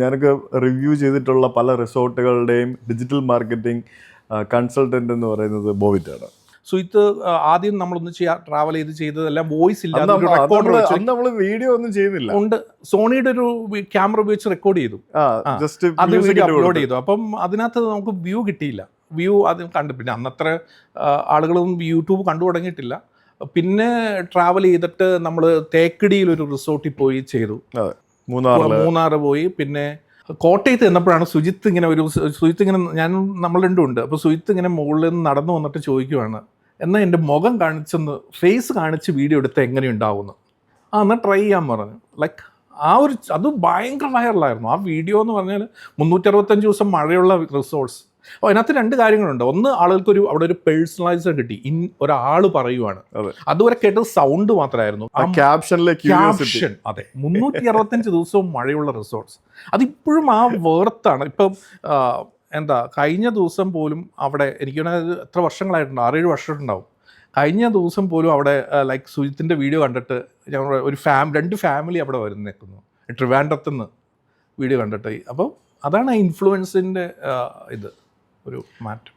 ഞാനൊക്കെ റിവ്യൂ ചെയ്തിട്ടുള്ള പല റിസോർട്ടുകളുടെയും ഡിജിറ്റൽ മാർക്കറ്റിംഗ് കൺസൾട്ടന്റ് എന്ന് പറയുന്നത് ബോവിറ്റാണ് സോ ഇത് ആദ്യം നമ്മളൊന്ന് ചെയ്യാ ട്രാവൽ ചെയ്ത് ചെയ്തതെല്ലാം വോയിസ് ഇല്ല വീഡിയോ ഒന്നും ചെയ്യുന്നില്ല ഉണ്ട്. സോണിയുടെ ഒരു ക്യാമറ ഉപയോഗിച്ച് റെക്കോർഡ് ചെയ്തു. ജസ്റ്റ് അത് വീഡിയോ അപ്ലോഡ് ചെയ്തു. അപ്പം അതിനകത്ത് നമുക്ക് വ്യൂ കിട്ടിയില്ല. വ്യൂ അത് കണ്ടു പിന്നെ അന്നത്ര ആളുകളൊന്നും യൂട്യൂബ് കണ്ടു തുടങ്ങിയിട്ടില്ല. പിന്നെ ട്രാവൽ ചെയ്തിട്ട് നമ്മൾ തേക്കടിയിൽ ഒരു റിസോർട്ടിൽ പോയി ചെയ്തു. മൂന്നാർ പോയി. പിന്നെ കോട്ടയത്ത് ചെന്നപ്പോഴാണ് സുജിത്ത് ഇങ്ങനെ ഒരു സുജിത്ത് ഇങ്ങനെ ഞാൻ നമ്മൾ രണ്ടും ഉണ്ട്. അപ്പോൾ സുജിത്ത് ഇങ്ങനെ മുകളിൽ നിന്ന് നടന്നു വന്നിട്ട് ചോദിക്കുവാണ് എന്നാൽ എന്റെ മുഖം കാണിച്ചെന്ന് ഫേസ് കാണിച്ച് വീഡിയോ എടുത്ത് എങ്ങനെയുണ്ടാവുമെന്ന് ആ എന്നാൽ ട്രൈ ചെയ്യാൻ പറഞ്ഞു. ലൈക്ക് ആ ഒരു അത് ഭയങ്കര വൈറലായിരുന്നു. ആ വീഡിയോ എന്ന് പറഞ്ഞാൽ മുന്നൂറ്ററുപത്തഞ്ച് ദിവസം മഴയുള്ള റിസോർട്സ് അപ്പോൾ അതിനകത്ത് രണ്ട് കാര്യങ്ങളുണ്ട്. ഒന്ന് ആളുകൾക്കൊരു അവിടെ ഒരു പേഴ്സണലൈസർ കിട്ടി. ഇൻ ഒരാൾ പറയുവാണ്. അതെ. അതുവരെ കേട്ടത് സൗണ്ട് മാത്രമായിരുന്നു. ക്യാപ്ഷൻ അതെ. മുന്നൂറ്റി അറുപത്തഞ്ച് ദിവസവും മഴയുള്ള റിസോർട്ട്സ് അതിപ്പോഴും ആ വേർത്താണ് ഇപ്പം എന്താ കഴിഞ്ഞ ദിവസം പോലും അവിടെ എനിക്ക് എത്ര വർഷങ്ങളായിട്ടുണ്ട് ആറേഴ് വർഷമുണ്ടാവും കഴിഞ്ഞ ദിവസം പോലും അവിടെ ലൈക്ക് സുജിത്തിന്റെ വീഡിയോ കണ്ടിട്ട് ഞങ്ങൾ ഒരു ഫാം രണ്ട് ഫാമിലി അവിടെ വരുന്ന നിൽക്കുന്നു ട്രിവാൻഡ്രത്ത് നിന്ന് വീഡിയോ കണ്ടിട്ട്. അപ്പോൾ അതാണ് ആ ഇൻഫ്ലുവൻസിന്റെ ഇത് ഒരു മാറ്റം.